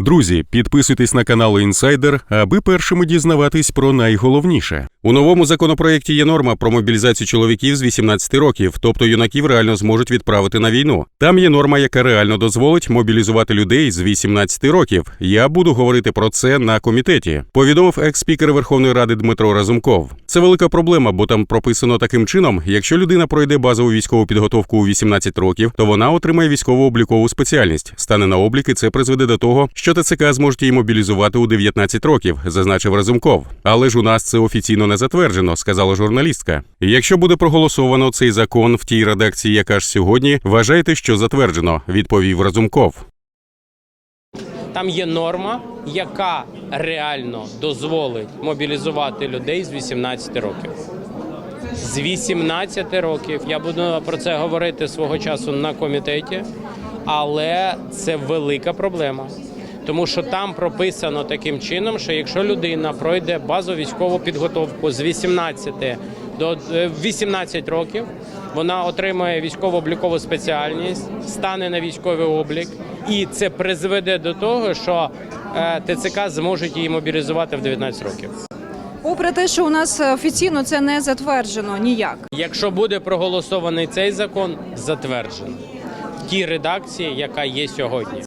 Друзі, підписуйтесь на канал Інсайдер, аби першими дізнаватись про найголовніше. У новому законопроєкті є норма про мобілізацію чоловіків з 18 років, тобто юнаків реально зможуть відправити на війну. Там є норма, яка реально дозволить мобілізувати людей з 18 років. Я буду говорити про це на комітеті. Повідомив екс-спікер Верховної Ради Дмитро Разумков. Це велика проблема, бо там прописано таким чином: якщо людина пройде базову військову підготовку у 18 років, то вона отримає військово-облікову спеціальність, стане на облік, і це призведе до того, що ТЦК зможуть її мобілізувати у 19 років, зазначив Разумков. Але ж у нас це офіційно не затверджено, сказала журналістка. Якщо буде проголосовано цей закон в тій редакції, яка ж сьогодні, вважайте, що затверджено, відповів Разумков. Там є норма, яка реально дозволить мобілізувати людей з 18 років. З 18 років я буду про це говорити свого часу на комітеті, але це велика проблема. Тому що там прописано таким чином, що якщо людина пройде базову військову підготовку з 18 до е, 18 років, вона отримує військово-облікову спеціальність, стане на військовий облік, і це призведе до того, що е, ТЦК зможуть її мобілізувати в 19 років. Попри те, що у нас офіційно це не затверджено ніяк. Якщо буде проголосований цей закон, затверджено в тій редакції, яка є сьогодні.